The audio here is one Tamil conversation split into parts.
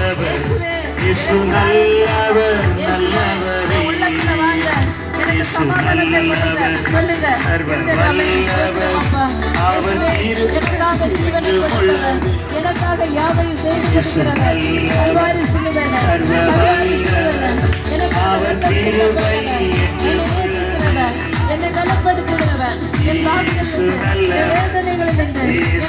நல்லவர் இயேசு நல்லவர் நல்லவரே. சர்வ. அவர் எனக்காக ஜீவனை கொடுத்தவர். எனக்காக யாவையும் செய்து கொடுக்கிறவர். கல்வாரி சிலுவையில, கல்வாரி சிலுவையில, எனக்காக ரத்தம் சிந்தப்பட்டவர். என்னை நேசிக்கிறவர். என்னை பலப்படுத்துகிறவர். என் பாவங்களிலிருந்து, என் வேதனைகளிலிருந்து, என்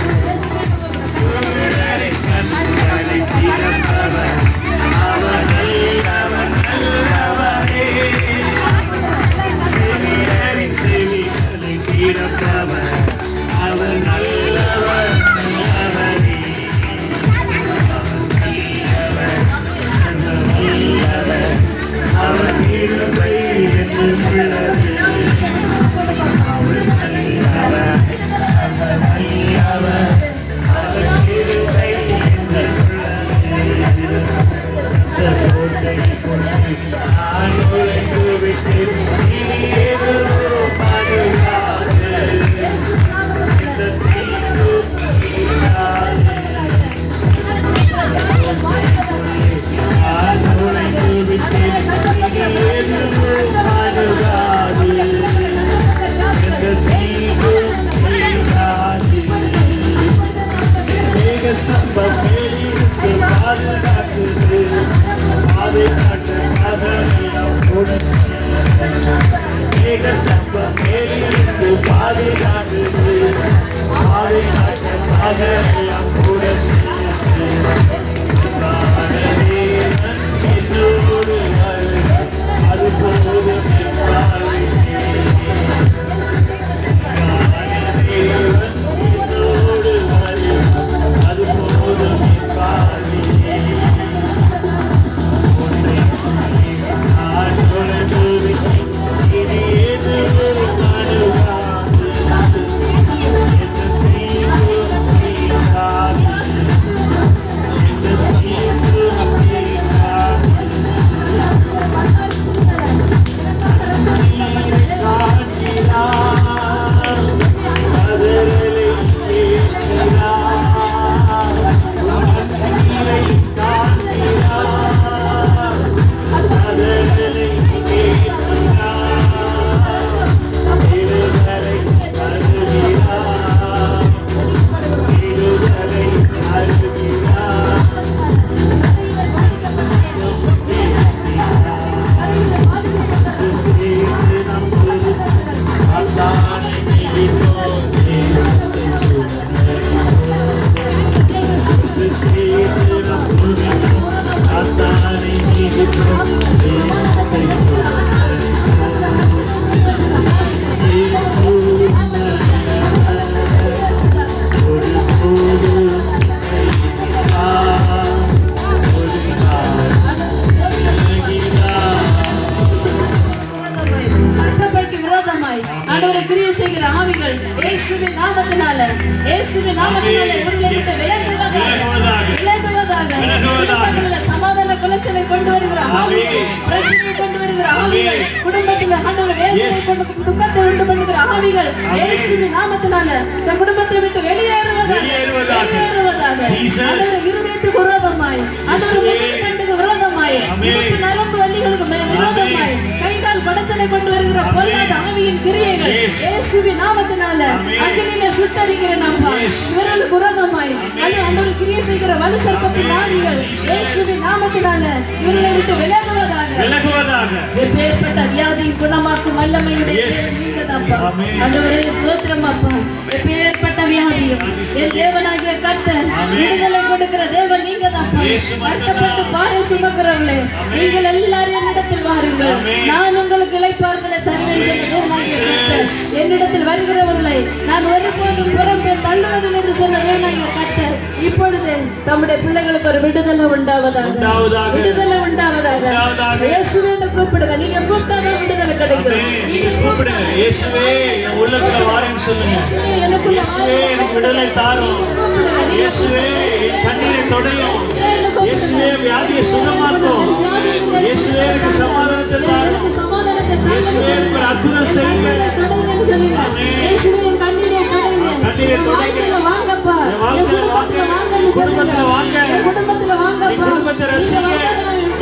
Thank you. செய்கிற ஆவிகள் இயேசுவின் நாமத்தினால இயேசுவின் நாமத்தினால இவர்களை விட்டு விலகுவதாக விலகுவதாக குடும்பங்களில் சமாதான குலைச்சலை கொண்டு வருகிற ஆவிகள் பிரச்சனையை கொண்டு வருகிற ஆவிகள் குடும்பத்தில் ஆண்டவர் வேதனை கொண்டு துக்கத்தை உண்டு பண்ணுகிற ஆவிகள் இயேசுவின் நாமத்தினால இந்த குடும்பத்தை விட்டு வெளியேறுவதாக வெளியேறுவதாக. ஆண்டவர் இருதயத்துக்கு விரோதமாய் ஆண்டவர் முதுகுத்தண்டுக்கு விரோதமாய் நரம்பு வலிகளுக்கு விரோதமாய் கை கால் படச்சலை கொண்டு வருகிற பொல்லாத ஆவியின் கிரியைகள் இயேசுவின் நாமத்தினால அக்கினியில சுட்டரிக்கிற நாம இவர்களுக்கு விரோதமாய் அது ஆண்டவர் கிரியை செய்கிற வலு சர்ப்பத்தின் ஆவிகள் இயேசுவின் நாமத்தினால இவர்களை விட்டு விலகுவதாக. விலகுவதாக. எப்பேற்பட்ட வியாதியை குணமாக்கும் வல்லமையுடைய தேவன் நீங்கதான்ப்பா. ஆண்டவரே, ஸ்தோத்திரம் அப்பா. எப்பேற்பட்ட வியாதியும் என் தேவனாகிய கர்த்தர் விடுதலை கொடுக்கிற தேவன் நீங்கதான்ப்பா. வருத்தப்பட்டு பாரம் சுமக்கிறவர்களே நீங்கள் எல்லாரும் என்னிடத்தில் வாருங்கள். நான் உங்களுக்கு தருவேன் என்று சொன்ன தேவனாகிய என்னிடத்தில் வருகிறவர்களை நான் ஒருபோதும் புறம்பே தள்ளுவதில்லை என்று சொன்ன தேவனாகிய கர்த்தர் இப்பொழுது தம்முடைய பிள்ளைகளுக்கு ஒரு விடுதலை உண்டாவதாக. விடுதலை உண்டாவதாக உண்டாவதாக. இயேசுவேன்னு கூப்பிடுங்க நீங்க கூப்பிட்டாதான் விடுதலை கிடைக்கும் நீங்க கூப்பிடுங்க. இயேசுவே, உள்ளத்துல வாருன்னு சொல்லுங்க. இயேசுவே, இயேசுவே, எனக்கு விடுதலை தாரும். இயேசுவே. என் கண்ணீரை தொடையும். இயேசுவே, வியாதியை சுகமாக்கும். இயேசுவே, எனக்கு சமாதானத்தை தாரும். அற்புதம் செய்யுங்க. தொடைங்கன்னு சொல்லுங்க. இயேசுவே. வாழ்க்கையில வாங்கப்பா. என் என் வாழ்க்கையில குடும்பத்துல வாங்க. குடும்பத்துல வாங்க. குடும்பத்துல. என் குடும்பத்தை ரட்சிங்க.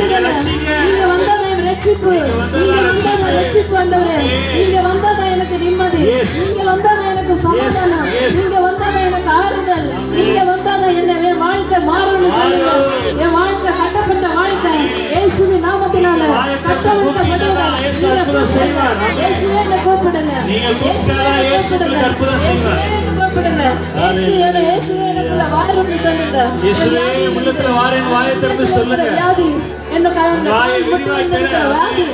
நீங்க விடுதலை. ரட்சிங்க. நீங்க வந்தா நான் ரட்சிப்பு. நீங்க நான் வந்தா நான் ரட்சிப்பு. ஆண்டவரே. நீங்க வந்தா தான் எனக்கு நிம்மதி. நீங்க வந்தா தான் எனக்கு சமாதானம். நீங்க வந்தா தான் எனக்கு ஆறுதல் நீங்க வந்தா தான் என்ன என் வாழ்க்கை மாறும்னு சொல்லுங்க. என் வாழ்க்கை கட்டப்பட்ட வாழ்க்கை இயேசுவின் நாமத்தினால கட்டவிழ்க்கப்படுவதாக இயேசு நீங்க. கூப்பிடுங்க இயேசுவே கூப்பிடுங்க நீங்க இயேசுவே கூப்பிடுங்க. இயேசுவே கூப்பிடுங்க இயேசுவே இயேசுவே எனக்குள்ள வாரும்னு சொல்லுங்க இயேசுவே, உள்ளத்துல வாரேன்னு வாயை திறந்து சொல்லுங்க. வியாதி என்ன காரணம் வாயை கால் முட்டு விரிவாய் வந்திருக்கிற திறங்க. வியாதி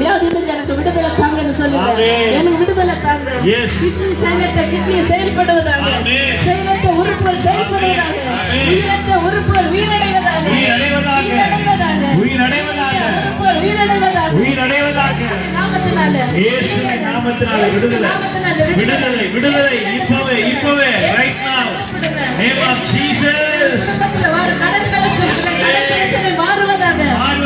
வியாதியிலிருந்து எனக்கு விடுதலை தாங்கன்னு சொல்லுங்க ஆமென். எனக்கு விடுதலை தாங்க Yes. கிட்னி செயலற்ற கிட்னி செயல்படுவதாக ஆமென். செயலற்ற உறுப்புகள் செயல்படுவதாக ஆமென். உயிரற்ற உறுப்புகள் உயிரடைவதாக உயிரடைவதாக. உயிரடைவதாக உயிரடைவதாக. உறுப்புகள் உயிரடைவதாக உயிரடைவதாக. நாமத்தினால இயேசுவின் நாமத்தினால இயேசுவின் விடுதலை. நாமத்தினால விடுதலை, விடுதலை. இப்பவே, இப்பவே, right now. Name of Jesus. கடன் பிரச்சனை, மாறுவதாக.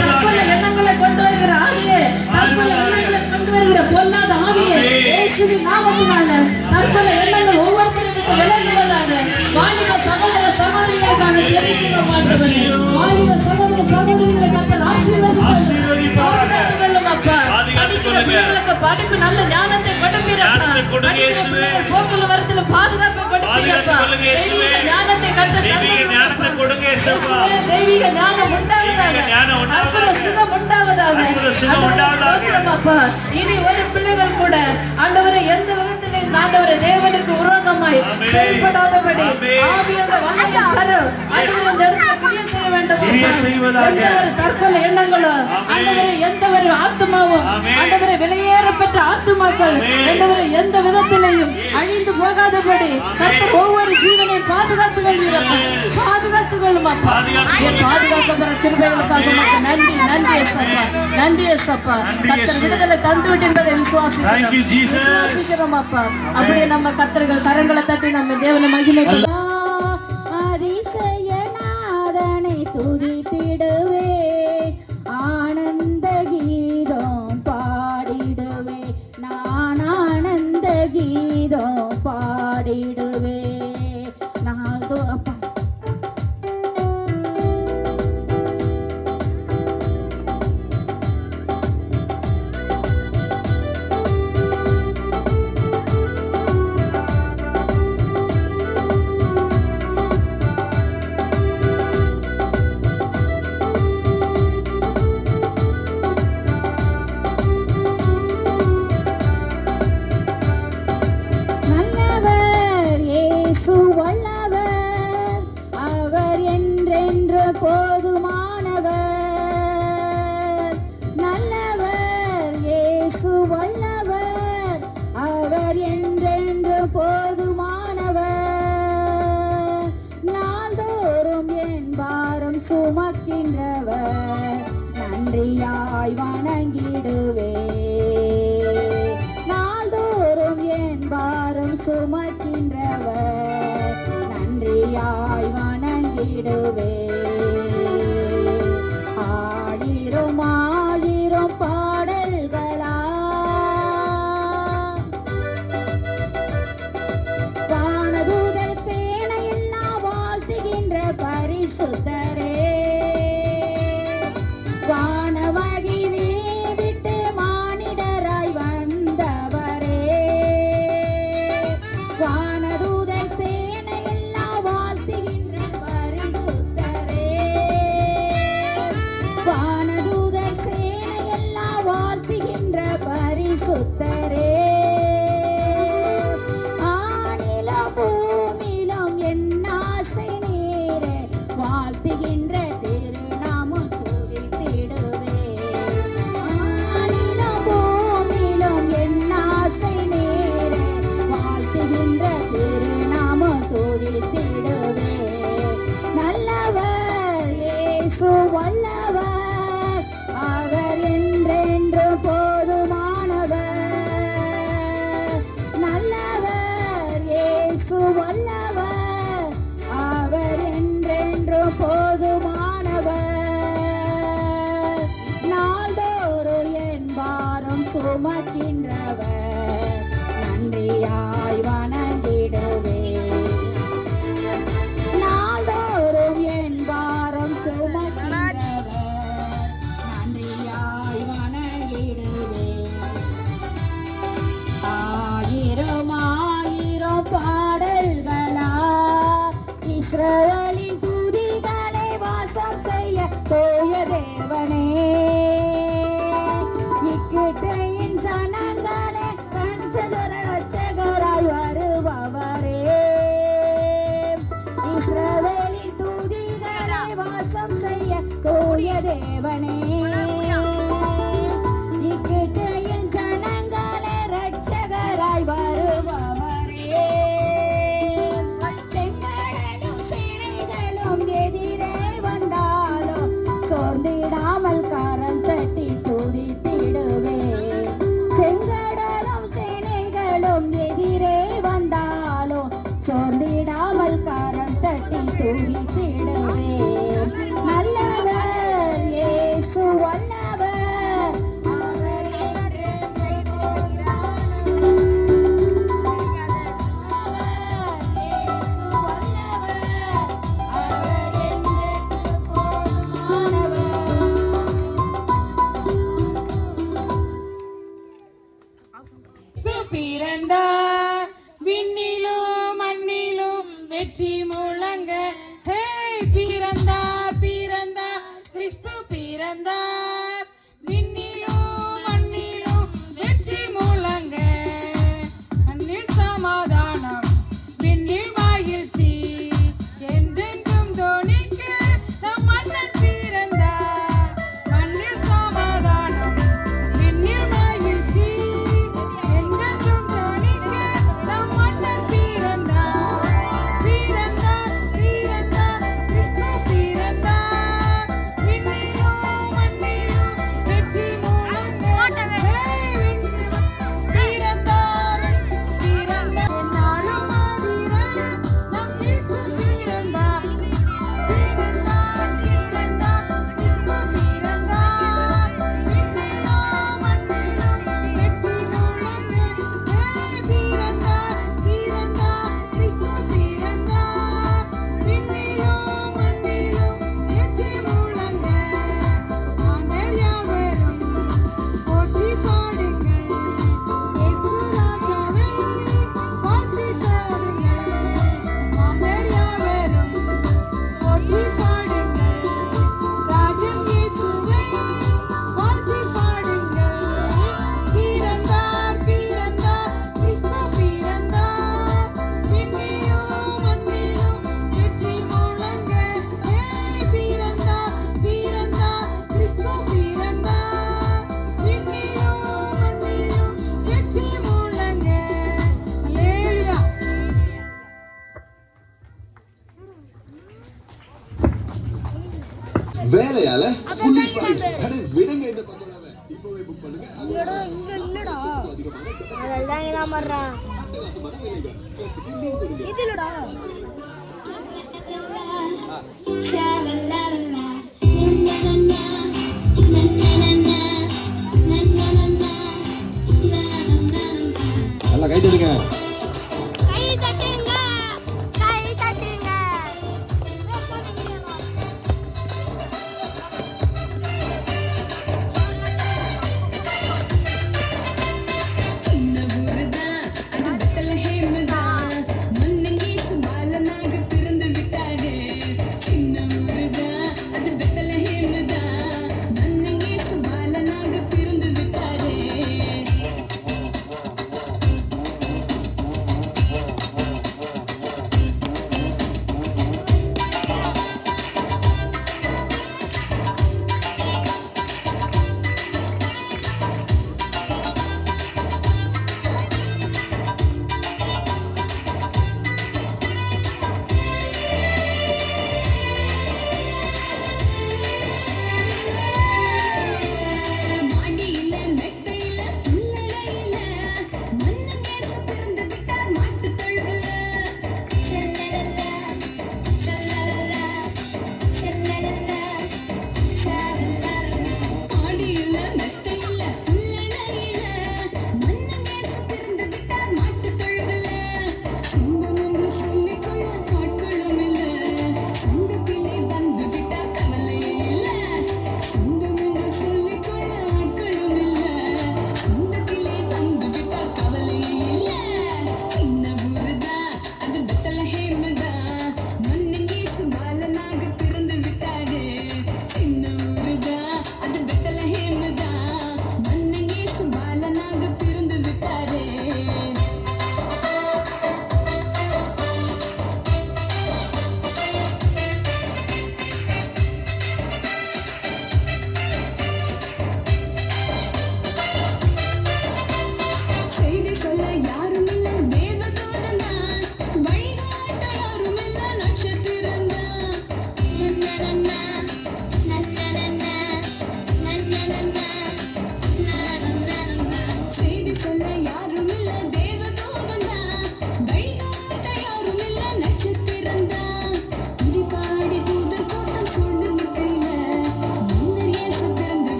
தற்கொலை எண்ணங்களை கொண்டு வருகிற ஆவியே. தற்கொலை எண்ணங்களை கொண்டு வருகிற பொல்லாத ஆவியே. ஆமென். இயேசுவின் நாமத்தினால தற்கொலை எண்ணங்கள் ஒவ்வொருத்தரும் விட்டு விலகுவதாக. வாலிப சகோதர சகோதரிகளுக்காக ஜெபிக்கிறோம் ஆண்டவரே. வாலிப சகோதர சகோதரிகளை கத்தர் ஆசீர்வதிப்பார். ஆசீர்வதிப்பாராக. படிக்கிற கொள்ளுங்க. பிள்ளைகளுக்கு படிப்பு நல்ல ஞானத்தை கொடுப்பீரப்பா படிக்கிற போக்குவரத்துல பாதுகாப்பை கொடுப்பீரப்பா. தெய்வீக ஞானத்தை கத்தர் தெய்வீக ஞானத்தை கொடுங்க, இயேசுப்பா. இயேசுவே, தெய்வீக ஞானம் உண்டாவதாக தெய்வீக ஞானம் உண்டாவதாக. அற்புத சுகம் உண்டாவதாக அற்புத சுகம் உண்டாவதாக. இனி ஒரு பிள்ளைகள் கூட ஆண்டவரை எந்த விதத்திலையும் ஆண்டவரை தேவனுக்கு விரோதமாய். செயல்படாதபடி. ஆவியோட வல்லமையின் கரம் ஆண்டவரே, கிரியை செய்ய வேண்டும். எந்த ஒரு தற்கொலை எண்ணங்களோ. ஆண்டவரை எந்த ஒரு ஆத்மாவும். ஆண்டவரை வெளியேறப்பட்ட ஆத்துமாக்கள் ஆமென். ஆண்டவரை எந்த விதத்திலையும் அழிந்து போகாதபடி கர்த்தர் ஒவ்வொரு ஜீவனையும் பாதுகாத்துக் கொள்கிறப்பா பாதுகாத்துக் கொள்ளும் அப்பா என் பாதுகாக்கப்படுற கிருபைகளுக்காக உமக்கு நன்றி நன்றி ஏசப்பா நன்றி கர்த்தர் இயேசுவே. விடுதலை தந்துவிட்டு என்பதை விசுவாசிக்கிறோம். விசுவாசிக்கிறோம் அப்பா அப்படியே நம்ம கர்த்தர்கள் கரங்களை தட்டி நம்ம தேவனை மகிமை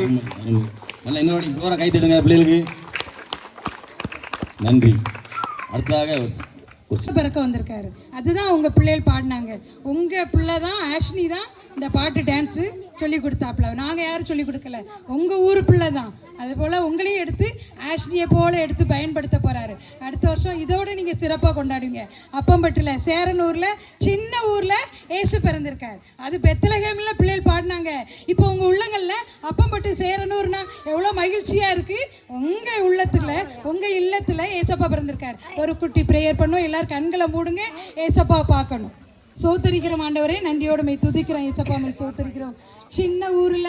சீக்கிரம் நல்லா இன்னொரு தூரம் கை தட்டுங்க பிள்ளைகளுக்கு. நன்றி. அடுத்ததாக பிறக்க வந்திருக்காரு. அதுதான் உங்க பிள்ளைகள் பாடினாங்க. உங்க பிள்ளை தான் ஆஷ்னி தான் இந்த பாட்டு டான்ஸு சொல்லி கொடுத்தாப்புல. நாங்கள் யாரும் சொல்லி கொடுக்கல. உங்கள் ஊர் பிள்ளை தான். அதுபோல் உங்களையும் எடுத்து ஆஷ்னியை போல் எடுத்து பயன்படுத்த போகிறாரு அடுத்த வருஷம் இதோட நீங்கள் சிறப்பாக கொண்டாடுவீங்க. அப்பம்பட்டில் சேரனூரில் சின்ன ஊரில் ஏசு பிறந்திருக்கார். அது பெத்தலகேமில் பிள்ளைகள் பாடினாங்க. இப்போ உங்கள் உள்ளங்களில் அப்பம்பட்டு சேரனூர்னா எவ்வளோ மகிழ்ச்சியாக இருக்குது உங்கள் உள்ளத்தில் உங்கள் இல்லத்தில் ஏசப்பா பிறந்திருக்கார். ஒரு குட்டி ப்ரேயர் பண்ணும் எல்லோரும் கண்களை மூடுங்க. ஏசப்பா பார்க்கணும். சோத்தரிக்கிறோம் ஆண்டவரே. நன்றியோட மை துதிக்கிறோம் ஏசப்பா மை சோத்தரிக்கிறோம். சின்ன ஊர்ல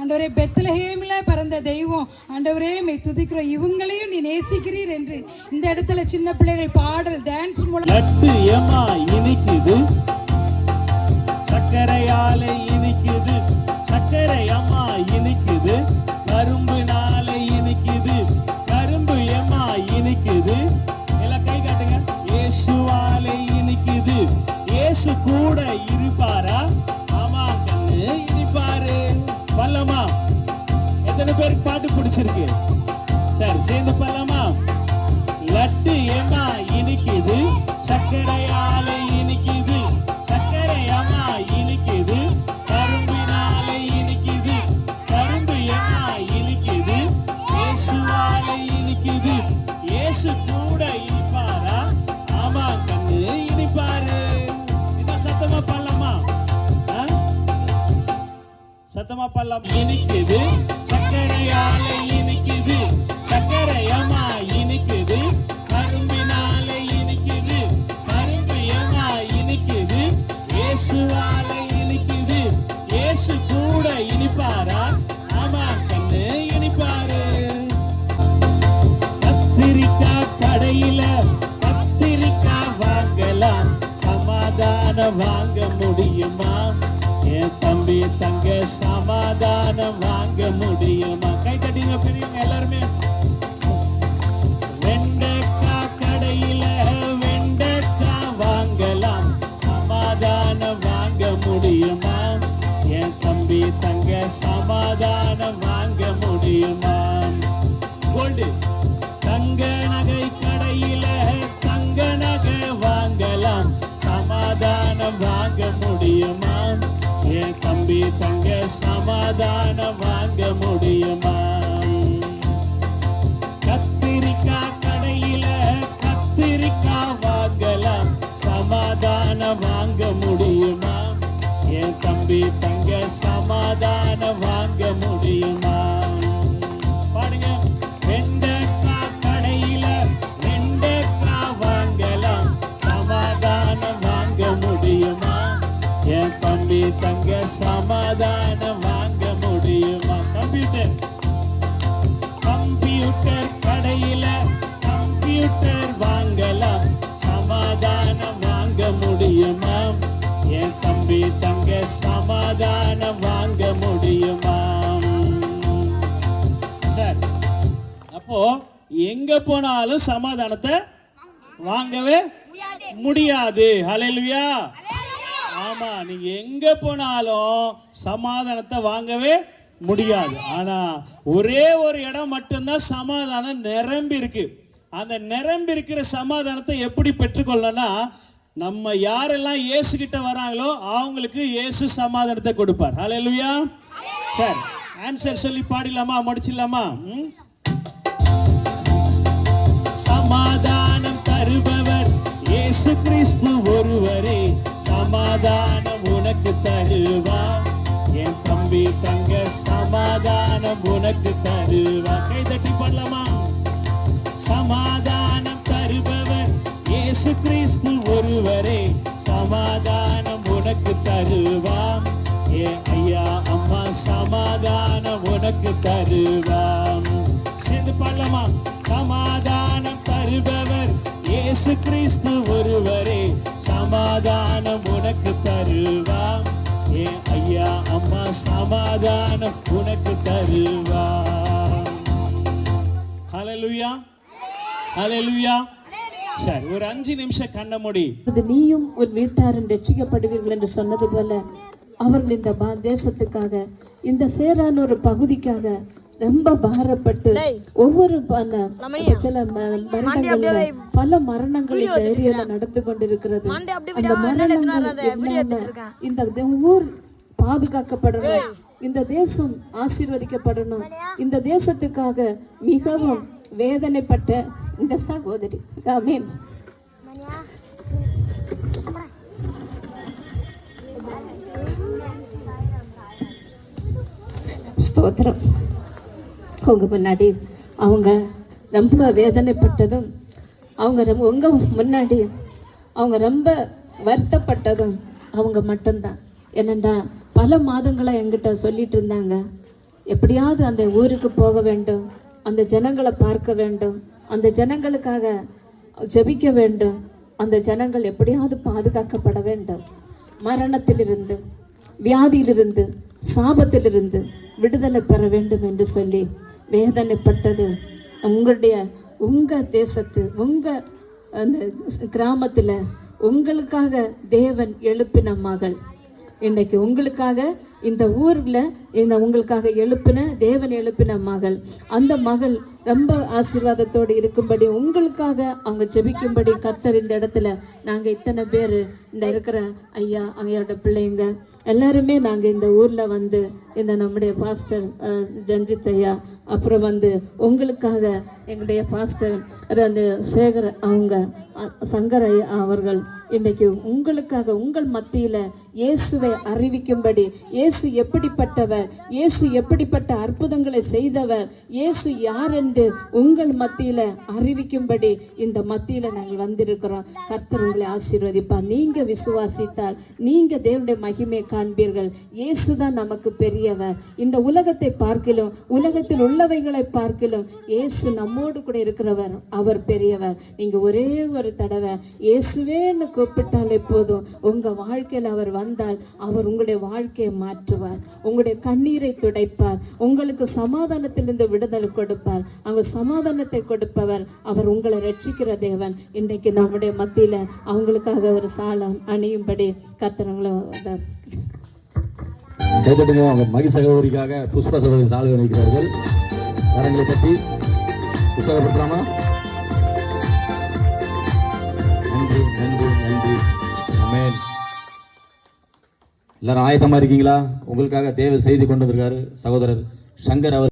ஆண்டவரே பெத்லஹேம்ல பிறந்த தெய்வம். ஆண்டவரே மை துதிக்கிறோம். இவங்களையும் நீ நேசிக்கிறீர் என்று. இந்த இடத்துல சின்ன பிள்ளைகள் பாடல் டான்ஸ் மூலம் லட்டு ஏமா இனிக்குது. சர்க்கரையால இனிக்குது. சக்கரை அம்மா இனிக்குது. எத்தனை பேருக்கு பாட்டு பிடிச்சிருக்கு. சரி சேர்ந்து பல்லமா லட்டு ஏமா இனிக்குது சர்க்கரையால இனிக்குது சர்க்கரை அம்மா இனிக்குது கரும்பினால இனிக்குது கரும்பு ஏமா இனிக்குது இயேசுவால இனிக்குது இயேசு கூட இனிப்பாரா? ஆமா கண்ணு இனிப்பாரு. இன்னும் சத்தமா பண்ணலாமா சத்தமா பல்லம் இனிக்குது சர்க்கரையால இனிக்குது. சர்க்கரை இனிக்குது. கரும்பினால இனிக்குது. கரும்பு ஏமா இனிக்குது. இயேசுவால இனிக்குது. இயேசு கூட இனிப்பாரா? ஆமா கண்ணு இனிப்பாரு. கத்திரிக்காய் கடையில கத்திரிக்காய் வாங்கலாம். சமாதானம் வாங்க சமாதானம் வாங்க முடியுமா? கத்திரிக்காய் கடையில கத்திரிக்காய் வாங்கலாம். சமாதானம் வாங்க முடியுமா? என் தம்பி தங்க சமாதானம் வாங்க எங்க போனாலும் சமாதானத்தை வாங்கவே முடியாது. ஹalleluya. ஆமா நீங்க எங்க போனாலும் சமாதானத்தை வாங்கவே முடியாது. ஆனா ஒரே ஒரு இடம் மட்டும்தான் சமாதானம் நிரம்பி இருக்கு. அந்த நிரம்பி இருக்கிற சமாதானத்தை எப்படி பெற்றுக்கொள்ளணும்னா நம்ம யாரெல்லாம் இயேசு கிட்ட வராங்களோ அவங்களுக்கு இயேசு சமாதானத்தை கொடுப்பார். ஹalleluya. சரி ஆன்சர் சொல்லி பாடிடலாமா? முடிச்சிடலாமா? ம்? சமாதானம் தருபவர். இயேசு கிறிஸ்து ஒருவரே சமாதானம் உனக்கு தருவார் என் தம்பி தங்க சமாதானம் உனக்கு தருவார் கை தட்டி பண்ணலாமா சமாதானம் தருபவர். இயேசு கிறிஸ்து ஒருவரே சமாதானம் உனக்கு தருவாம் ஏ ஐயா அம்மா சமாதானம் உனக்கு தருவாம் இயேசு கிறிஸ்து ஒருவரே சமாதானம் உனக்கு தருவா ஏ ஐயா அம்மா சமாதானம் உனக்கு தருவா ஹலலுயா ஹலலுயா சரி ஒரு அஞ்சு நிமிஷம் கண்ண முடி. இது நீயும் உன் வீட்டாரும் ரட்சிக்கப்படுவீர்கள் என்று சொன்னது போல அவர்கள் இந்த பா- தேசத்துக்காக இந்த சேரான ஒரு பகுதிக்காக ரொம்ப பாரப்பட்டு ஒவ்வொரு சில ம- வருடங்கள்ல பல மரணங்கள் இந்த ஏரியால நடந்து கொண்டிருக்கிறது. அந்த மரணங்கள் இந்த ஊர் பாதுகாக்கப்படணும் இந்த தேசம் ஆசீர்வதிக்கப்படணும். இந்த தேசத்துக்காக மிகவும் வேதனைப்பட்ட இந்த சகோதரி. ஆமென். ஸ்தோத்திரம். உங்க முன்னாடி அவங்க ரொம்ப வேதனைப்பட்டதும் அவங்க ரொம்ப உங்கள் முன்னாடி அவங்க ரொம்ப வருத்தப்பட்டதும் அவங்க மட்டும்தான். என்னண்டா பல மாதங்களாக எங்கிட்ட சொல்லிட்டு இருந்தாங்க. எப்படியாவது அந்த ஊருக்கு போக வேண்டும் அந்த ஜனங்களை பார்க்க வேண்டும் அந்த ஜனங்களுக்காக ஜெபிக்க வேண்டும் அந்த ஜனங்கள் எப்படியாவது பாதுகாக்கப்பட வேண்டும். மரணத்திலிருந்து வியாதியிலிருந்து சாபத்திலிருந்து விடுதலை பெற வேண்டும் என்று சொல்லி வேதனைப்பட்டது. உங்களுடைய உங்க தேசத்து உங்க அந்த கிராமத்துல உங்களுக்காக தேவன் எழுப்பின மகள். இன்னைக்கு உங்களுக்காக இந்த ஊரில் இந்த உங்களுக்காக எழுப்பின தேவன் எழுப்பின மகள். அந்த மகள் ரொம்ப ஆசீர்வாதத்தோடு இருக்கும்படி உங்களுக்காக அவங்க ஜெபிக்கும்படி கத்தர் இந்த இடத்துல நாங்கள் இத்தனை பேர் இந்த இருக்கிற ஐயா அங்கையோட பிள்ளைங்க. எல்லாருமே நாங்கள் இந்த ஊரில் வந்து இந்த நம்முடைய பாஸ்டர் ஜஞ்சித் ஐயா அப்புறம் வந்து உங்களுக்காக எங்களுடைய பாஸ்டர் அந்த சேகர் அவங்க சங்கர் ஐயா அவர்கள். இன்னைக்கு உங்களுக்காக உங்கள் மத்தியில் இயேசுவை அறிவிக்கும்படி இயேசு எப்படிப்பட்டவர்? இயேசு எப்படிப்பட்ட அற்புதங்களை செய்தவர்? இயேசு யார் என்று உங்கள் மத்தியில அறிவிக்கும்படி இந்த மத்தியில நாங்கள் வந்திருக்கிறோம். கர்த்தர் உங்களை ஆசீர்வதிப்பார். நீங்க விசுவாசித்தால் நீங்க தேவனுடைய மகிமை காண்பீர்கள். இயேசு தான் நமக்கு பெரியவர். இந்த உலகத்தை பார்க்கிலும் உலகத்தில் உள்ளவைகளை பார்க்கிலும் இயேசு நம்மோடு கூட இருக்கிறவர். அவர் பெரியவர். நீங்க ஒரே ஒரு தடவை இயேசுவேன்னு கூப்பிட்டாலே போதும். உங்க வாழ்க்கையில் அவர் வந்தால் அவர் உங்களுடைய வாழ்க்கையை மாற்றுவார் உங்களுடைய கண்ணீரை துடைப்பார். உங்களுக்கு சமாதானத்திலிருந்து விடுதலை கொடுப்பார். அவர் சமாதானத்தை கொடுப்பவர். அவர் உங்களை ரட்சிக்கிற தேவன். இன்றைக்கு நம்முடைய மத்தியில அவங்களுக்காக ஒரு சாலம் அணியும்படி கத்துறவங்கள அவங்க மகி சகோதரிக்காக புஷ்ப சகோதரி சாலை வைக்கிறார்கள் கரங்களை பற்றி உற்சாகப்படுத்தலாமா? எல்லாரும் ஆயத்தமா இருக்கீங்களா? உங்களுக்காக தேவை செய்து கொண்டு வந்திருக்காரு சகோதரர் சங்கர் அவர்